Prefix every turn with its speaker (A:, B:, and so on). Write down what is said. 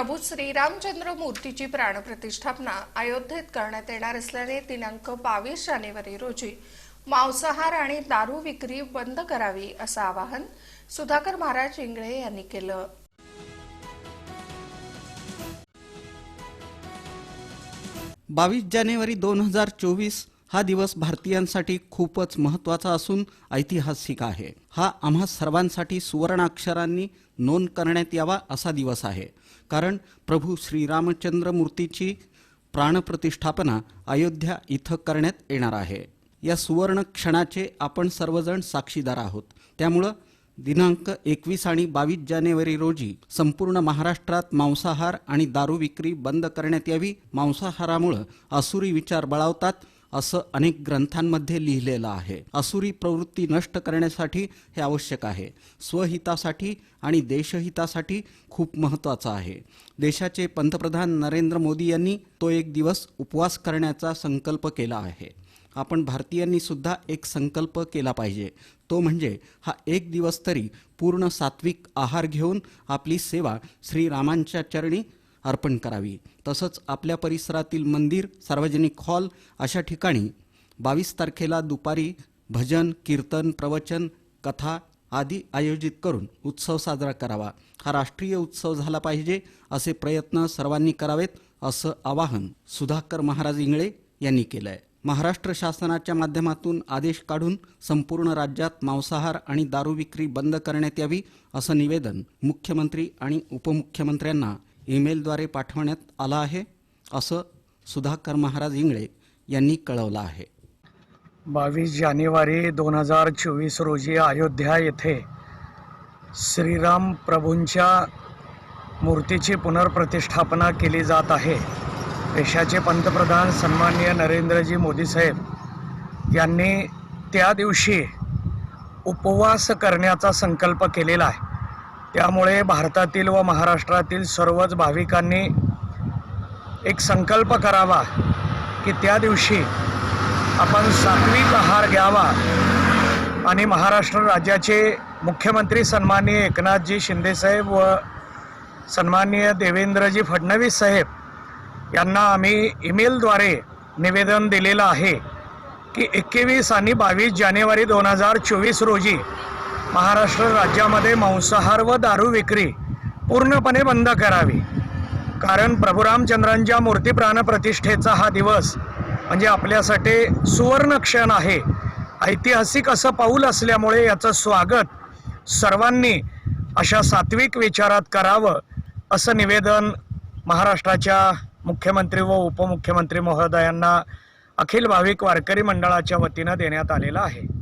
A: प्रभू श्रीरामचंद्र मूर्तीची प्राणप्रतिष्ठापना अयोध्येत करण्यात येणार असल्याने दिनांक बावीस जानेवारी रोजी मांसाहार आणि दारू विक्री बंद करावी असं आवाहन सुधाकर महाराज इंगळे यांनी केलं.
B: बावीस जानेवारी दोन हजार चोवीस हा दिवस भारतीयांसाठी खूपच महत्त्वाचा असून ऐतिहासिक आहे. हा आम्हा सर्वांसाठी सुवर्णाक्षरांनी नोंद करण्यात यावा असा दिवस आहे. कारण प्रभू श्रीरामचंद्र मूर्तीची प्राणप्रतिष्ठापना अयोध्या इथं करण्यात येणार आहे. या सुवर्ण क्षणाचे आपण सर्वजण साक्षीदार आहोत. त्यामुळं दिनांक एकवीस आणि बावीस जानेवारी रोजी संपूर्ण महाराष्ट्रात मांसाहार आणि दारू विक्री बंद करण्यात यावी. मांसाहारामुळं असुरी विचार बळावतात. असं अनेक ग्रंथांमध्ये लिहिलेलं आहे. असुरी प्रवृत्ती नष्ट करण्यासाठी हे आवश्यक आहे. स्वहितासाठी आणि देशहितासाठी खूप महत्त्वाचं आहे. देशाचे पंतप्रधान नरेंद्र मोदी यांनी तो एक दिवस उपवास करण्याचा संकल्प केला आहे. आपण भारतीयांनी सुद्धा एक संकल्प केला पाहिजे. तो म्हणजे हा एक दिवस तरी पूर्ण सात्विक आहार घेऊन आपली सेवा श्रीरामांच्या चरणी अर्पण करावी. तसंच आपल्या परिसरातील मंदिर सार्वजनिक हॉल अशा ठिकाणी बावीस तारखेला दुपारी भजन कीर्तन प्रवचन कथा आदी आयोजित करून उत्सव साजरा करावा. हा राष्ट्रीय उत्सव झाला पाहिजे असे प्रयत्न सर्वांनी करावेत असं आवाहन सुधाकर महाराज इंगळे यांनी केलं आहे महाराष्ट्र शासनाच्या माध्यमातून आदेश काढून संपूर्ण राज्यात मांसाहार आणि दारू विक्री बंद करण्यात यावी असं निवेदन मुख्यमंत्री आणि उपमुख्यमंत्र्यांना ईमेलद्वारे पाठवण्यात आला आहे असं सुधाकर महाराज इंगळे यांनी कळवलं आहे.
C: बावीस जानेवारी दोन हजार चोवीस रोजी अयोध्या येथे श्रीराम प्रभूंच्या मूर्तीची पुनर्प्रतिष्ठापना केली जात आहे. देशाचे पंतप्रधान सन्माननीय नरेंद्रजी मोदी साहेब यांनी त्या दिवशी उपवास करण्याचा संकल्प केलेला आहे. त्यामुळे भारतातील व महाराष्ट्रातील सर्वच भाविकांनी एक संकल्प करावा की त्या दिवशी आपण सात्विक आहार घ्यावा. आणि महाराष्ट्र राज्याचे मुख्यमंत्री सन्माननीय एकनाथजी शिंदेसाहेब व सन्माननीय देवेंद्रजी फडणवीस साहेब यांना आम्ही ईमेलद्वारे निवेदन दिलेलं आहे की एकवीस आणि बावीस जानेवारी दोन हजार चोवीस रोजी महाराष्ट्र राज्यामध्ये मांसाहार व दारू विक्री पूर्णपणे बंद करावी. कारण प्रभू रामचंद्रांच्या मूर्ती प्राणप्रतिष्ठेचा हा दिवस म्हणजे आपल्यासाठी सुवर्ण क्षण आहे. ऐतिहासिक असं पाऊल असल्यामुळे याचं स्वागत सर्वांनी अशा सात्विक विचारात करावं असं निवेदन महाराष्ट्राच्या मुख्यमंत्री व उपमुख्यमंत्री महोदयांना अखिल भाविक वारकरी मंडळाच्या वतीनं देण्यात आलेलं आहे.